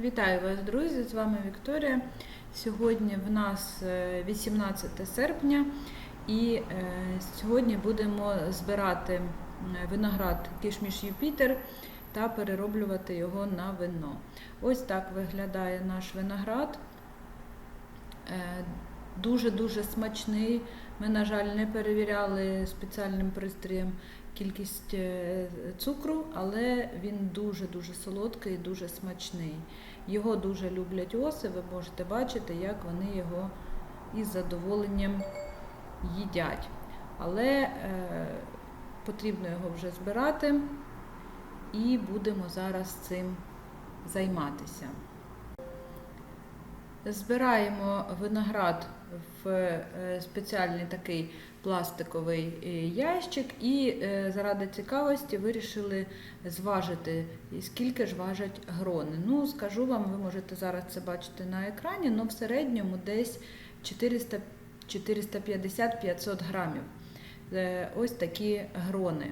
Вітаю вас, друзі! З вами Вікторія. Сьогодні в нас е, 18 серпня, і е, сьогодні будемо збирати е, виноград Кишміш Юпітер та перероблювати його на вино. Ось так виглядає наш виноград. Е, Дуже-дуже смачний. Ми, на жаль, не перевіряли спеціальним пристроєм кількість е, цукру, але він дуже-дуже солодкий дуже смачний. Його дуже люблять оси, ви можете бачити, як вони його із задоволенням їдять. Але е, потрібно його вже збирати і будемо зараз цим займатися. Збираємо виноград в е, спеціальний такий пластиковий е, ящик і е, заради цікавості вирішили зважити, скільки ж важать грони. Ну, скажу вам, ви можете зараз це бачити на екрані, але в середньому десь 450-500 грамів. Ось такі грони.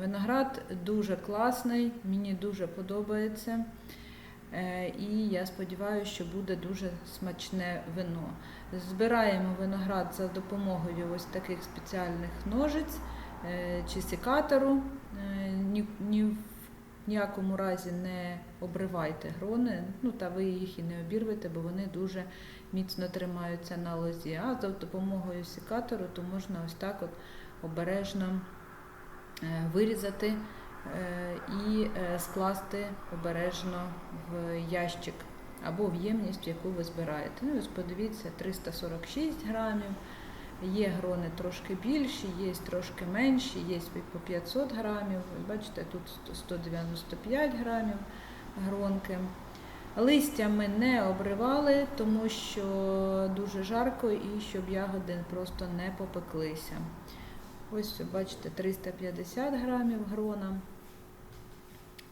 Виноград дуже класний, мені дуже подобається. Е, І я сподіваюся, що буде дуже смачне вино. Збираємо виноград за допомогою ось таких спеціальних ножиць е, чи секатору. Е, Ні, ні в ніякому разі не обривайте грони, ну та ви їх і не обірвете, бо вони дуже міцно тримаються на лозі. А за допомогою секатору то можна ось так от обережно вирізати і е, скласти обережно в ящик або в ємність, яку ви збираєте. Ну, ось подивіться, 346 грамів. Є грони трошки більші, є трошки менші, є по 500 грамів. Бачите, тут 195 грамів гронки. Листя ми не обривали, тому що дуже жарко і щоб ягоди просто не попеклися. Ось, бачите, 350 грамів грона.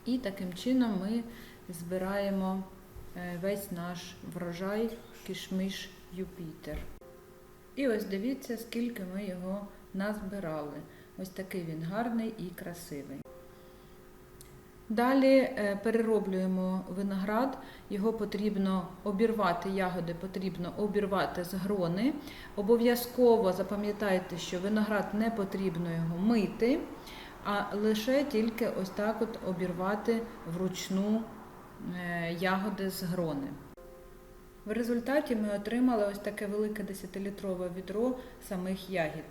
І таким чином ми збираємо е, весь наш врожай кишмиш Юпітер. І ось дивіться, скільки ми його назбирали. Ось такий він гарний і красивий. Далі е, перероблюємо виноград, його потрібно обірвати, ягоди потрібно обірвати з грони. Обов'язково запам'ятайте, що виноград не потрібно його мити, а лише тільки ось так от обірвати вручну е, ягоди з грони. В результаті ми отримали ось таке велике 10-літрове відро самих ягід.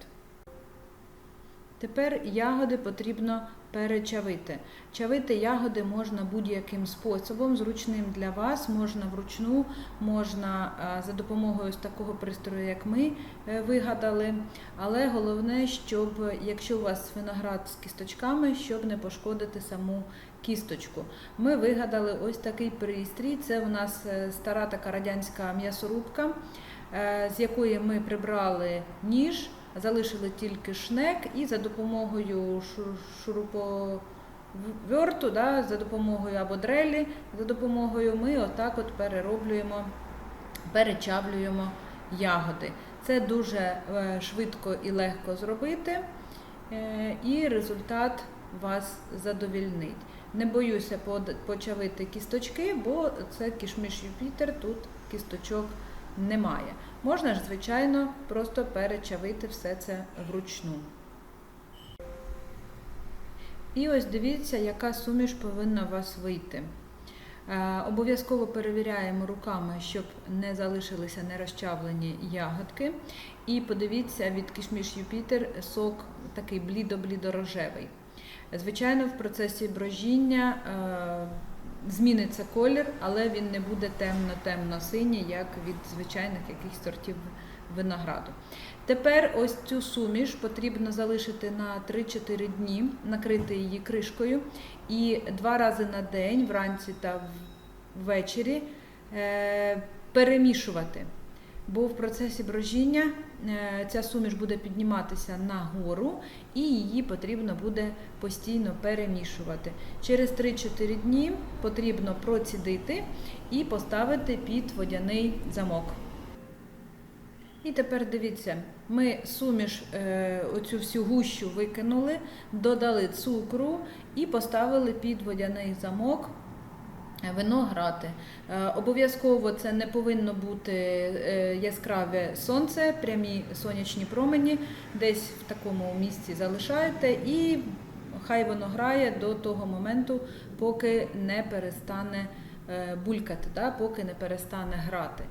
Тепер ягоди потрібно перечавити. Чавити ягоди можна будь-яким способом, зручним для вас, можна вручну, можна за допомогою такого пристрою, як ми е, вигадали. Але головне, щоб якщо у вас виноград з кісточками, щоб не пошкодити саму кісточку. Ми вигадали ось такий пристрій. Це у нас е, стара така радянська м'ясорубка, е, з якої ми прибрали ніж залишили тільки шнек і за допомогою шуруповерту, да, за допомогою або дрелі, за допомогою ми отак от перероблюємо, перечавлюємо ягоди. Це дуже е, швидко і легко зробити, е, і результат вас задовільнить. Не боюся почавити кісточки, бо це кішміш Юпітер, тут кісточок немає. Можна ж, звичайно, просто перечавити все це вручну. І ось дивіться, яка суміш повинна у вас вийти. Е, обов'язково перевіряємо руками, щоб не залишилися нерозчавлені ягодки. І подивіться, від кішміш Юпітер сок такий блідо-блідо-рожевий. Звичайно, в процесі брожіння е, зміниться колір, але він не буде темно-темно-синій, як від звичайних якихось сортів винограду. Тепер ось цю суміш потрібно залишити на 3-4 дні, накрити її кришкою і два рази на день, вранці та ввечері, е, перемішувати. Бо в процесі брожіння е, ця суміш буде підніматися нагору і її потрібно буде постійно перемішувати. Через 3-4 дні потрібно процідити і поставити під водяний замок. І тепер дивіться, ми суміш е, оцю всю гущу викинули, додали цукру і поставили під водяний замок Вино грати. Е, Обов'язково це не повинно бути е, яскраве сонце, прямі сонячні промені. Десь в такому місці залишаєте і хай воно грає до того моменту, поки не перестане е, булькати, да, поки не перестане грати.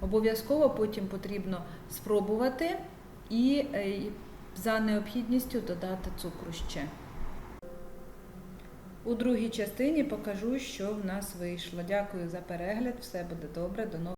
Обов'язково потім потрібно спробувати і за необхідністю додати цукру ще. У другій частині покажу, що в нас вийшло. Дякую за перегляд. Все буде добре. До нових